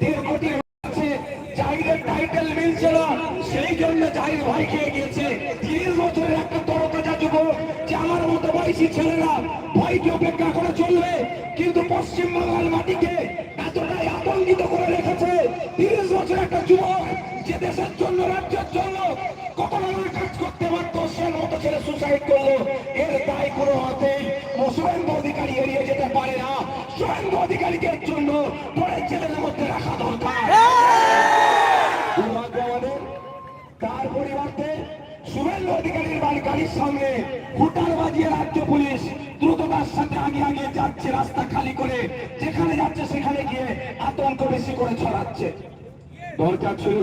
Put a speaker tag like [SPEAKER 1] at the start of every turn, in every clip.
[SPEAKER 1] দেড় কোটি আছে জাহিদের টাইটেল মিলছে না, সেই জন্য জাহির ভাই খেয়ে গিয়েছে। তিরিশ বছরের একটা তরতাজা যুবক, যে আমার মতো বয়সী ছেলেরা ভাইকে অপেক্ষা করে চলবে, কিন্তু পশ্চিম মাটিকে এতটাই আতঙ্কিত করে রেখেছে। তিরিশ বছর একটা যুবক, যে দেশের জন্য, রাজ্যের জন্য না কাজ করতে পারতো, সে মতো ছেলে সুসাইড করল। এর দায় কোনো হতেই শুভেন্দু অধিকারী এড়িয়ে যেতে পারে না। শুভেন্দু অধিকারীকে জন্য রাখা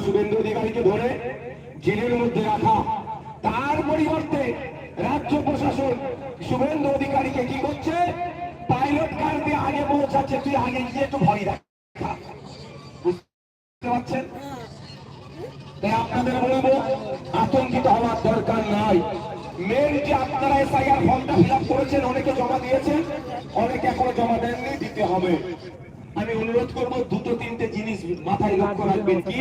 [SPEAKER 1] শুভেন্দু অধিকারীকে ধরে জেলের মধ্যে রাখা তার পরিবর্তে রাজ্য প্রশাসন শুভেন্দু অধিকারীকে কি করছে পাইলট কার দিয়ে আগে পৌঁছাচ্ছে, তুই আগে গিয়ে একটু ভয় দেখা। আপনাদের আতঙ্কিত হওয়ার দরকার নাই। মেন যে আপনারা ফর্মটা ফিল করেছেন, অনেকে জমা দিয়েছেন, অনেকে এখনও জমা দেননি, দিতে হবে। আমি অনুরোধ করব, দুটো তিনটে জিনিস মাথায় লক্ষ্য রাখবেন কি?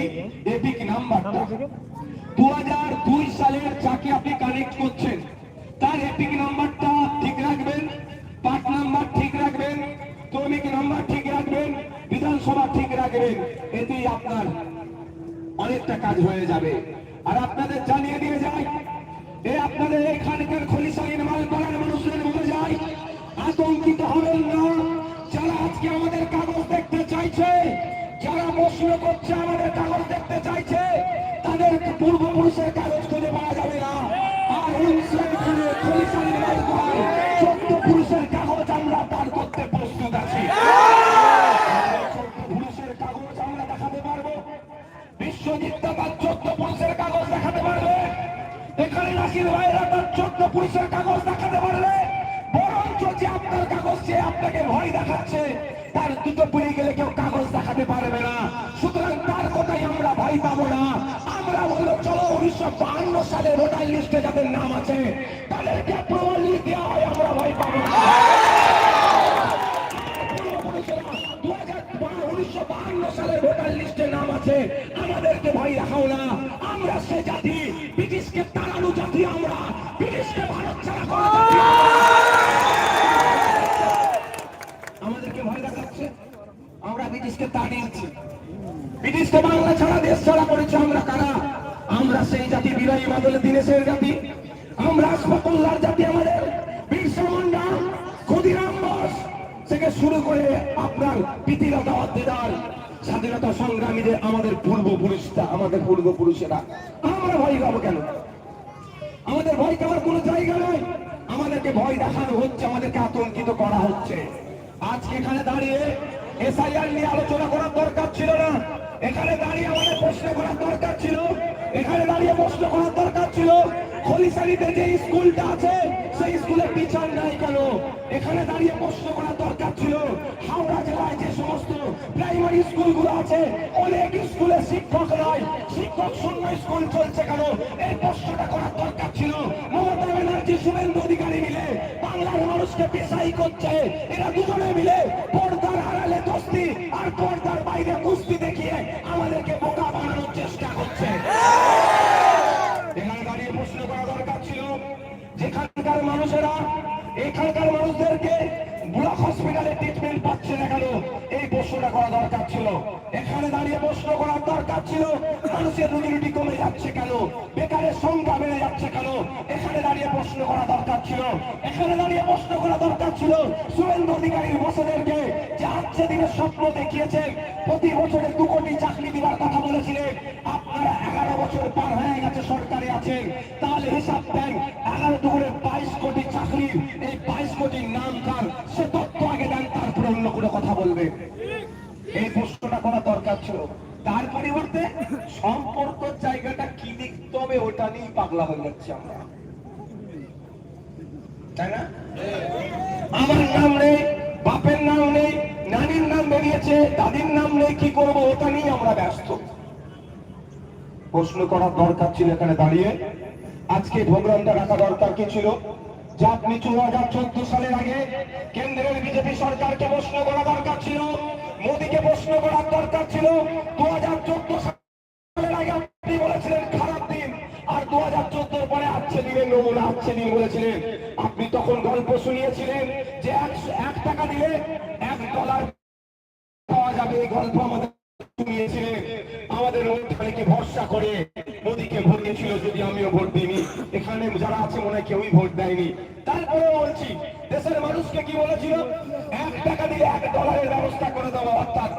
[SPEAKER 1] এপিক নাম্বারটা দু হাজার দুই সালের যাকে আপনি কানেক্ট করছেন, তার এপিক নাম্বারটা ঠিক রাখবেন পার্ট নাম্বার ঠিক রাখবেন শ্রমিক নাম্বার ঠিক রাখবেন বিধানসভা ঠিক রাখবেন এতেই আপনার অনেকটা কাজ হয়ে যাবে। আর আপনাদের জানিয়ে দিয়ে যাই, এ আপনাদের এখানকার খলিসা খলিশালীন করার মানুষদের বলে যাই, আতঙ্কিত হবেন না। যারা আজকে আমাদের কাগজ দেখতে চাইছে, যারা প্রশ্ন করছে আমাদের কাগজ দেখতে চাইছে, তাদের পূর্বপুরুষের নাসির ভাইরা তার চোদ্দ পুলিশের কাগজ দেখাতে পারবে বরঞ্চ যে আপনার কাগজ সে আপনাকে ভয় দেখাচ্ছে। তার দুটো পুড়ে গেলে কেউ কাগজ দেখাতে পারবে না। সুতরাং তার কথাই আমরা ভয় পাবো না। আমরা বলল চলো উনিশশো বাহান্ন সালে ভোটার লিস্টে যাদের নাম আছে, তাদেরকে প্রমাণ দেওয়া হয়, আমরা ভয় পাবো না। উনিশশো বাহান্ন সালের ভোটার লিস্টে নাম আছে, আমাদেরকে ভয় দেখাও না। আমরা সে জাতি ব্রিটিশকে তাড়িয়েছি ব্রিটিশকে বাংলা ছাড়া দেশ ছাড়া করেছে আমরা কারা? আমরা সেই জাতি বিনয়ী বাদল, দীনেশের জাতি। আমরা আসমতুল্লার জাতি আমাদের। ক্ষুদিরাম বোস থেকে শুরু করে আপনার স্বাধীনতা সংগ্রামীদের আমাদের পূর্বপুরুষরা, আমাদের পূর্বপুরুষেরা। আমরা ভয় পাবো কেন? আমাদের ভয় পাওয়ার কোনো জায়গা নয় আমাদেরকে ভয় দেখানো হচ্ছে, আমাদেরকে আতঙ্কিত করা হচ্ছে। আজকে এখানে দাঁড়িয়ে এসআইআর নিয়ে আলোচনা করার দরকার ছিল না। এখানে দাঁড়িয়ে আমাদের প্রশ্ন করার দরকার ছিল। এখানে দাঁড়িয়ে প্রশ্ন করার দরকার ছিল খলিশালিতে যে স্কুলটা আছে, সেই স্কুলের টিচার নাই কেন? এখানে দাঁড়িয়ে প্রশ্ন করার দরকার ছিল, হাওড়া জেলায় যে সমস্ত প্রাইমারি স্কুলগুলো আছে, অনেক স্কুলে শিক্ষক নাই। শিক্ষক শূন্য স্কুল চলছে কেন? এই প্রশ্নটা করার দরকার ছিল। মমতা ব্যানার্জি, শুভেন্দু অধিকারী মিলে বাংলার মানুষকে পেশাই করছে। এরা দুজনে মিলে পর্দার আড়ালে দোস্তি আর পর্দার বাইরে কুস্তি দেখিয়ে আমাদেরকে বোকা বানানোর চেষ্টা করছে। এখানে দাঁড়িয়ে প্রশ্ন করা দরকার ছিল, যেখানকার মানুষেরা, এখানকার মানুষদেরকে ব্লক হসপিটালে ট্রিটমেন্ট পাচ্ছে না কেন? এই প্রশ্নটা করা দরকার ছিল। এখানে দাঁড়িয়ে প্রশ্ন করার দরকার ছিল, মানুষের রুটি কমে যাচ্ছে কেন? বেকারের সংখ্যা বেড়ে যাচ্ছে কেন? এখানে দাঁড়িয়ে প্রশ্ন করা দরকার ছিল। এখানে দাঁড়িয়ে প্রশ্ন করা দরকার ছিল, সুরেন্দ্র অধিকারীর বছরদেরকে যে দিনের স্বপ্ন দেখিয়েছেন, প্রতি বছরে দু কোটি চাকরি দেওয়ার কথা বলেছিলেন। আপনারা এগারো বছর পার হয়ে গেছে, সরকারে আছেন। তাহলে হিসাব দেন, এগারো দুপুরে বাইশ কোটি চাকরি, এই বাইশ কোটির নাম কার? সে তথ্য আগে দেন, তারপরে অন্য কোনো কথা বলবে। এই প্রশ্নটা করা দরকার ছিল। তার পরিবর্তে সম্পর্ক জায়গাটা কি লিখতে হবে ওটা নিয়েই পাগলা হয়ে যাচ্ছে আমরা। তাই না? আমার নাম নেই, বাপের নাম নেই নাম বেরিয়েছে দাদির নাম নেই কি করব ওটা নিয়ে আমরা ব্যস্ত। প্রশ্ন করার দরকার ছিল এখানে দাঁড়িয়ে। আজকে প্রোগ্রামটা রাখা দরকার কি ছিল? আপনি হাজার চোদ্দ সালের আগে কেন্দ্রের বিজেপি সরকারকে প্রশ্ন করা দরকার ছিল, মোদীকে প্রশ্ন করার দরকার ছিল। দু হাজার চোদ্দ সালের আগে আপনি বলেছিলেন, খারাপ দিন। আর দু হাজার পরে নমুনা দিন বলেছিলেন। আপনি তখন গল্প শুনিয়েছিলেন যে একশো এক টাকা দিলে এক ডলার গল্প আমাদের আমাদের ভরসা করে মোদীকে ভোট দিয়েছিল যদি আমিও ভোট দিইনি। এখানে যারা আছে মনে হয় কেউই ভোট দেয়নি। তারপরে বলছি, দেশের মানুষকে কি বলেছিল? এক টাকা দিয়ে এক ডলারের ব্যবস্থা করে দেওয়া অর্থাৎ